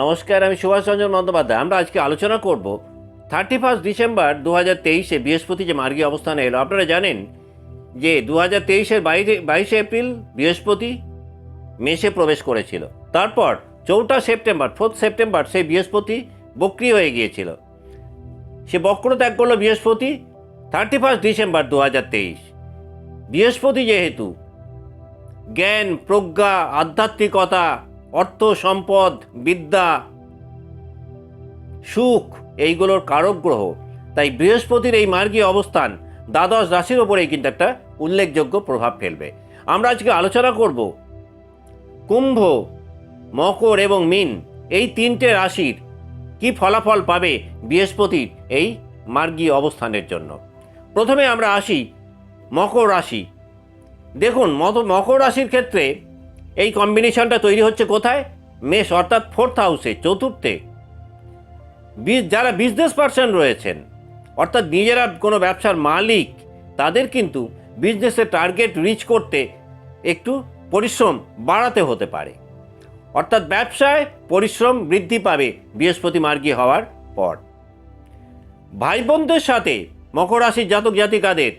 নমস্কার, আমি সুভাষ রঞ্জন বন্দ্যোপাধ্যায়। আমরা আজকে আলোচনা করব থার্টি ফার্স্ট ডিসেম্বর দু হাজার তেইশে বৃহস্পতি যে মার্গীয় অবস্থানে এলো। আপনারা জানেন যে দু হাজার তেইশের বাইশে বাইশে এপ্রিল বৃহস্পতি মেষে প্রবেশ করেছিল। তারপর চৌঠা সেপ্টেম্বর, ফোর্থ সেপ্টেম্বর সেই বৃহস্পতি বক্রি হয়ে গিয়েছিল। সে বক্র ত্যাগ করল বৃহস্পতি, থার্টি ফার্স্ট ডিসেম্বর দু হাজার তেইশ। বৃহস্পতি যেহেতু জ্ঞান, প্রজ্ঞা, আধ্যাত্মিকতা অর্থ, সম্পদ, বিদ্যা, সুখ, এইগুলোর কারক গ্রহ। তাই বৃহস্পতির এই মার্গীয় অবস্থান দ্বাদশ রাশির ওপরেই কিন্তু একটা উল্লেখযোগ্য প্রভাব ফেলবে। আমরা আজকে আলোচনা করব কুম্ভ, মকর এবং মিন। এই তিনটে রাশির কি ফলাফল পাবে বৃহস্পতির এই মার্গীয় অবস্থানের জন্য? প্রথমে আমরা আসি মকর রাশি। দেখুন মকর রাশির ক্ষেত্রে এই কম্বিনেশনটা তৈরি হচ্ছে কোথায়? মেষ অর্থাৎ ফোর্থ হাউসে চতুর্থে। যারা বিজনেস পার্সন রয়েছেন, অর্থাৎ নিজেরা কোনো ব্যবসার মালিক, তাদের কিন্তু বিজনেসের টার্গেট রিচ করতে একটু পরিশ্রম বাড়াতে হতে পারে। অর্থাৎ ব্যবসায় পরিশ্রম বৃদ্ধি পাবে বৃহস্পতি মার্গী হওয়ার পর। ভাই বোনদের সাথে মকর রাশির জাতক জাতিকাদের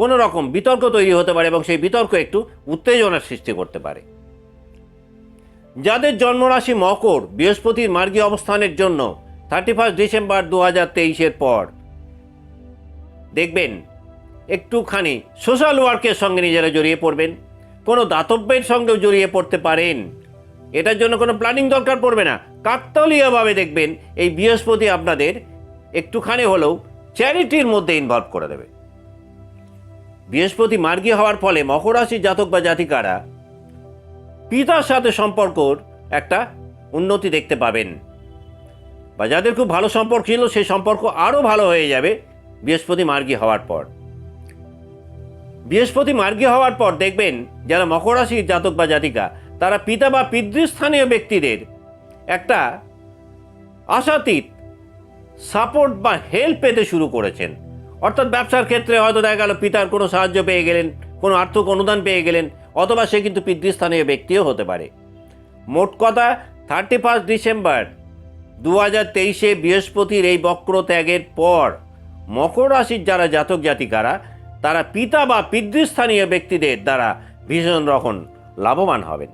কোনো রকম বিতর্ক তৈরি হতে পারে এবং সেই বিতর্ক একটু উত্তেজনার সৃষ্টি করতে পারে। যাদের জন্মরাশি মকর, বৃহস্পতির মার্গী অবস্থানের জন্য থার্টি ফার্স্ট ডিসেম্বর দু হাজার তেইশের পর, দেখবেন একটুখানি সোশ্যাল ওয়ার্কের সঙ্গে নিজেরা জড়িয়ে পড়বেন, কোনো দাতব্যের সঙ্গেও জড়িয়ে পড়তে পারেন। এটার জন্য কোনো প্ল্যানিং দরকার পড়বে না। কাকতালীয়ভাবে দেখবেন এই বৃহস্পতি আপনাদের একটুখানি হলেও চ্যারিটির মধ্যে ইনভলভ করে দেবে। বৃহস্পতি মার্গী হওয়ার ফলে মকর জাতক বা জাতিকারা পিতার সাথে সম্পর্কর একটা উন্নতি দেখতে পাবেন। বা যাদের খুব ভালো সম্পর্ক ছিল সেই সম্পর্ক আরও ভালো হয়ে যাবে বৃহস্পতি মার্গী হওয়ার পর। বৃহস্পতি মার্গী হওয়ার পর দেখবেন যারা মকর রাশির জাতক বা জাতিকা, তারা পিতা বা পিতৃস্থানীয় ব্যক্তিদের একটা আশাতীত সাপোর্ট বা হেল্প পেতে শুরু করেছেন। অর্থাৎ ব্যবসার ক্ষেত্রে হয়তো দেখা গেল পিতার কোনো সাহায্য পেয়ে গেলেন, কোনো আর্থিক অনুদান পেয়ে গেলেন, অথবা সে কিন্তু পিতৃস্থানীয় ব্যক্তিও হতে পারে। মোট কথা থার্টি ফার্স্ট ডিসেম্বর দু হাজার তেইশে বৃহস্পতির এই বক্র ত্যাগের পর মকর রাশির যারা জাতক জাতিকারা, তারা পিতা বা পিতৃস্থানীয় ব্যক্তিদের দ্বারা ভীষণ রকম লাভবান হবেন।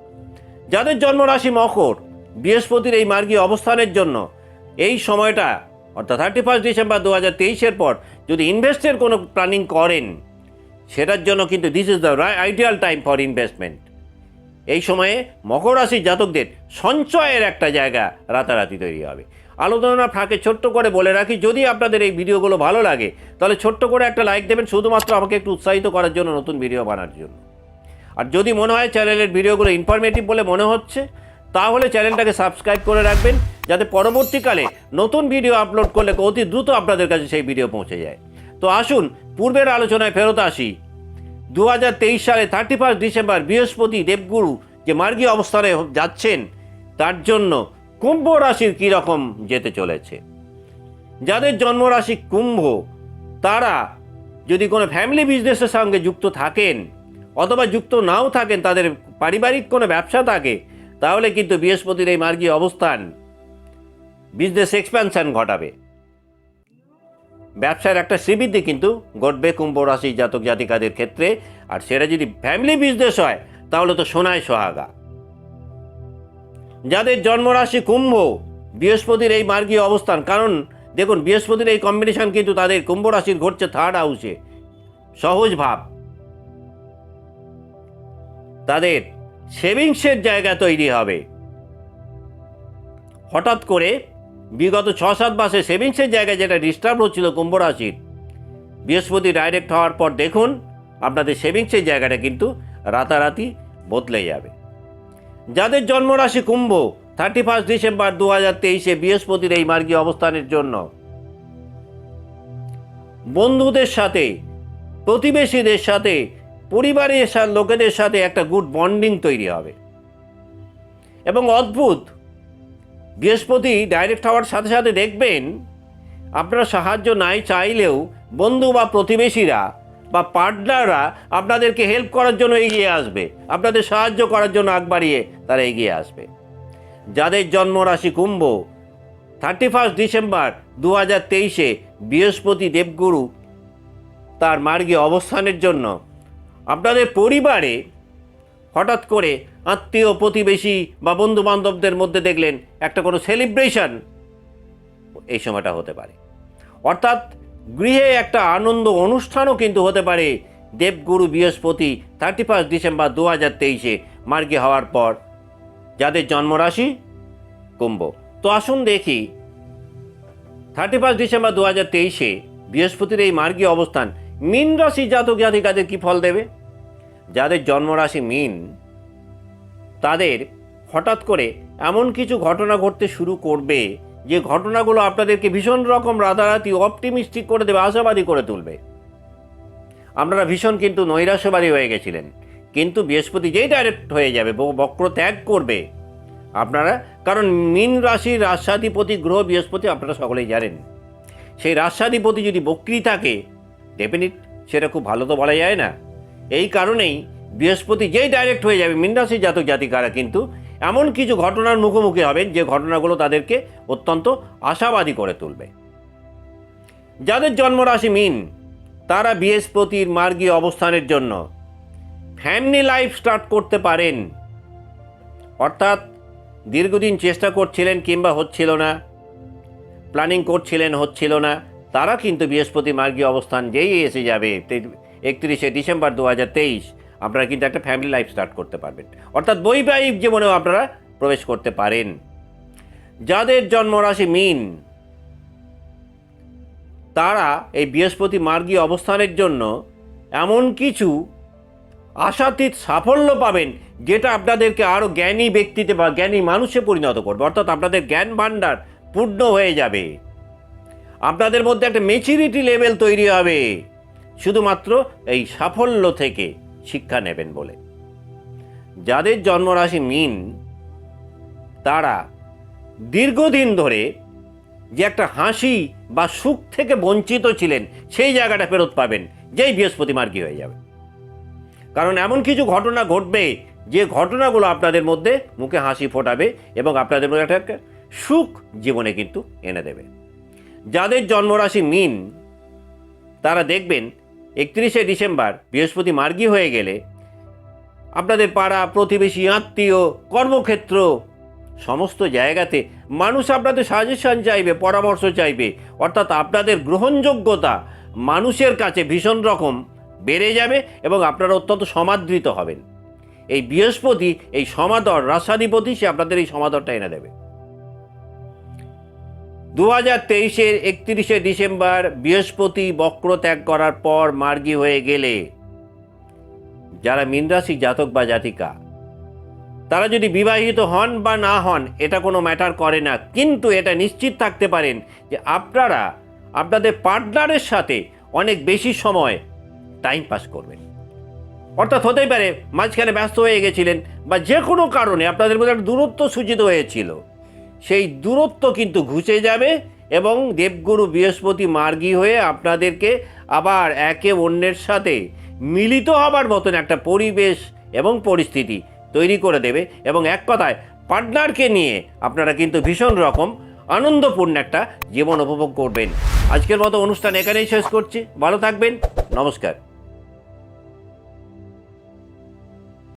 যাদের জন্মরাশি মকর, বৃহস্পতির এই মার্গী অবস্থানের জন্য এই সময়টা অর্থাৎ থার্টি ফার্স্ট ডিসেম্বর দু হাজার তেইশের পর যদি ইনভেস্টের কোনো প্ল্যানিং করেন, সেটার জন্য কিন্তু this is the ideal time for investment এই সময়ে মকর রাশির জাতকদের সঞ্চয়ের একটা জায়গা রাতারাতি তৈরি হবে। আলোচনা ফাঁকে ছোট্ট করে বলে রাখি, যদি আপনাদের এই ভিডিওগুলো ভালো লাগে, তাহলে ছোট্ট করে একটা লাইক দেবেন, শুধুমাত্র আমাকে একটু উৎসাহিত করার জন্য, নতুন ভিডিও বানার জন্য। আর যদি মনে হয় চ্যানেলের ভিডিওগুলো ইনফরমেটিভ বলে মনে হচ্ছে, তাহলে চ্যানেলটাকে সাবস্ক্রাইব করে রাখবেন যাতে পরবর্তীকালে নতুন ভিডিও আপলোড করলে অতি দ্রুত আপনাদের কাছে সেই ভিডিও পৌঁছে যায়। তো আসুন, পূর্বের আলোচনায় ফেরত আসি। দু হাজার তেইশ সালে থার্টি ফার্স্ট ডিসেম্বর বৃহস্পতি দেবগুরু যে মার্গী অবস্থানে যাচ্ছেন, তার জন্য কুম্ভ রাশির কীরকম যেতে চলেছে? যাদের জন্মরাশি কুম্ভ, তারা যদি কোনো ফ্যামিলি বিজনেসের সঙ্গে যুক্ত থাকেন অথবা যুক্ত নাও থাকেন, তাদের পারিবারিক কোনো ব্যবসা থাকে, তাহলে কিন্তু বৃহস্পতির এই মার্গী অবস্থান বিজনেস এক্সপ্যানশন ঘটাবে। ব্যবসার একটা শ্রীবৃদ্ধি কিন্তু ঘটবে কুম্ভ রাশি জাতক জাতিকাদের ক্ষেত্রে। আর সেটা যদি ফ্যামিলি বিজনেস হয়, তাহলে তো সোনায় সোহাগা। যাদের জন্মরাশি কুম্ভ, বৃহস্পতির এই মার্গীয় অবস্থান, কারণ দেখুন, বৃহস্পতির এই কম্বিনেশন কিন্তু তাদের কুম্ভ রাশির ঘটছে থার্ড হাউসে সহজ ভাব। তাদের সেভিংসের জায়গা তৈরি হবে। হঠাৎ করে বিগত ছ সাত মাসে সেভিংসের জায়গায় যেটা ডিস্টার্ব হচ্ছিল কুম্ভ রাশির, বৃহস্পতি ডাইরেক্ট হওয়ার পর দেখুন আপনাদের সেভিংসের জায়গাটা কিন্তু রাতারাতি বদলে যাবে। যাদের জন্মরাশি কুম্ভ থার্টি ফার্স্ট ডিসেম্বর দু হাজার তেইশে বৃহস্পতির এই মার্গী অবস্থানের জন্য, বন্ধুদের সাথে, প্রতিবেশীদের সাথে, পরিবারের লোকেদের সাথে একটা গুড বন্ডিং তৈরি হবে। এবং অদ্ভুত বৃহস্পতি ডাইরেক্ট হওয়ার সাথে সাথে দেখবেন, আপনারা সাহায্য নাই চাইলেও বন্ধু বা প্রতিবেশীরা বা পার্টনাররা আপনাদেরকে হেল্প করার জন্য এগিয়ে আসবে। আপনাদের সাহায্য করার জন্য আগ বাড়িয়ে তারা এগিয়ে আসবে। যাদের জন্মরাশি কুম্ভ থার্টি ফার্স্ট ডিসেম্বর দু হাজার তেইশে বৃহস্পতি দেবগুরু তার মার্গে অবস্থানের জন্য আপনাদের পরিবারে হঠাৎ করে আত্মীয় প্রতিবেশী বা বন্ধু বান্ধবদের মধ্যে দেখলেন একটা কোনো সেলিব্রেশন এই সময়টা হতে পারে। অর্থাৎ গৃহে একটা আনন্দ অনুষ্ঠানও কিন্তু হতে পারে। দেবগুরু বৃহস্পতি থার্টি ফার্স্ট ডিসেম্বর দু হাজার তেইশে মার্গে হওয়ার পর যাদের জন্মরাশি কুম্ভ। তো আসুন দেখি থার্টি ফার্স্ট ডিসেম্বর দু হাজার তেইশে বৃহস্পতির এই মার্গীয় অবস্থান, মীন রাশি জাতক জাতিকাদের কি ফল দেবে? যাদের জন্মরাশি মীন তাদের হঠাৎ করে এমন কিছু ঘটনা ঘটতে শুরু করবে, যে ঘটনাগুলো আপনাদেরকে ভীষণ রকম রাতারাতি অপটিমিস্টিক করে দেবে, আশাবাদী করে তুলবে। আপনারা ভীষণ কিন্তু নৈরাশ্যবাদী হয়ে গেছিলেন। কিন্তু বৃহস্পতি যেই ডাইরেক্ট হয়ে যাবে বক্র ত্যাগ করবে, আপনারা, কারণ মীন রাশির রাষ্ট্রাধিপতি গ্রহ বৃহস্পতি আপনারা সকলেই জানেন। সেই রাষ্ট্রাধিপতি যদি বক্রি থাকে ডেফিনিট সেটা খুব ভালো তো বলা যায় না। এই কারণেই বৃহস্পতি যেই ডাইরেক্ট হয়ে যাবে মীন রাশির জাতক জাতিকারা কিন্তু এমন কিছু ঘটনার মুখোমুখি হবেন যে ঘটনাগুলো তাদেরকে অত্যন্ত আশাবাদী করে তুলবে। যাদের জন্মরাশি মিন, তারা বৃহস্পতির মার্গীয় অবস্থানের জন্য ফ্যামিলি লাইফ স্টার্ট করতে পারেন। অর্থাৎ দীর্ঘদিন চেষ্টা করছিলেন কিংবা হচ্ছিল না প্ল্যানিং করছিলেন, হচ্ছিল না, তারা কিন্তু বৃহস্পতি মার্গীয় অবস্থান যেই এসে যাবে একত্রিশে ডিসেম্বর দু হাজার তেইশ। আপনারা কিন্তু একটা ফ্যামিলি লাইফ স্টার্ট করতে পারবেন। অর্থাৎ বৈবাহিক জীবনেও আপনারা প্রবেশ করতে পারেন। যাদের জন্মরাশি মিন, তারা এই বৃহস্পতি মার্গী অবস্থানের জন্য এমন কিছু আশাতীত সাফল্য পাবেন, যেটা আপনাদেরকে আরও জ্ঞানী ব্যক্তিতে বা জ্ঞানী মানুষে পরিণত করবে। অর্থাৎ আপনাদের জ্ঞান ভাণ্ডার পূর্ণ হয়ে যাবে। আপনাদের মধ্যে একটা মেচুরিটি লেভেল তৈরি হবে। শুধুমাত্র এই সাফল্য থেকে। শিক্ষা নেবেন বলে। যাদের জন্মরাশি মিন, তারা দীর্ঘদিন ধরে যে একটা হাসি বা সুখ থেকে বঞ্চিত ছিলেন, সেই জায়গাটা ফেরত পাবেন, যেই বৃহস্পতি মার্গী হয়ে যাবে। কারণ এমন কিছু ঘটনা ঘটবে, যে ঘটনাগুলো আপনাদের মধ্যে মুখে হাসি ফোটাবে এবং আপনাদের মধ্যে একটা সুখ জীবনে কিন্তু এনে দেবে। যাদের জন্মরাশি মিন, তারা দেখবেন একত্রিশে ডিসেম্বর, বৃহস্পতি মার্গী হয়ে গেলে আপনাদের পাড়া, প্রতিবেশী, আত্মীয়, কর্মক্ষেত্র, সমস্ত জায়গাতে মানুষ আপনাদের সাজেশন চাইবে, পরামর্শ চাইবে। অর্থাৎ আপনাদের গ্রহণযোগ্যতা মানুষের কাছে ভীষণ রকম বেড়ে যাবে এবং আপনারা অত্যন্ত সমাদৃত হবেন। এই বৃহস্পতি, এই সমাদর রাসাধিপতি সে আপনাদের এই সমাদরটা এনে দেবে। দু হাজার তেইশের একত্রিশে ডিসেম্বর বৃহস্পতি বক্র ত্যাগ করার পর মার্গী হয়ে গেলে যারা মিনরাশি জাতক বা জাতিকা, তারা যদি বিবাহিত হন বা না হন, এটা কোনো ম্যাটার করে না। কিন্তু এটা নিশ্চিত থাকতে পারেন যে আপনারা আপনাদের পার্টনারের সাথে অনেক বেশি সময় টাইম পাস করবেন। অর্থাৎ হতেই পারে, মাঝখানে ব্যস্ত হয়ে গেছিলেন বা যে কোনো কারণে আপনাদের মধ্যে একটা দূরত্ব সূচিত হয়েছিল। সেই দূরত্ব কিন্তু ঘুচে যাবে এবং দেবগুরু বৃহস্পতি মার্গী হয়ে আপনাদেরকে আবার একে অন্যের সাথে মিলিত হবার মতন একটা পরিবেশ এবং পরিস্থিতি তৈরি করে দেবে। এবং এক কথায়, পার্টনারকে নিয়ে আপনারা কিন্তু ভীষণ রকম আনন্দপূর্ণ একটা জীবন উপভোগ করবেন। আজকের মতো অনুষ্ঠান এখানেই শেষ করছি। ভালো থাকবেন। নমস্কার।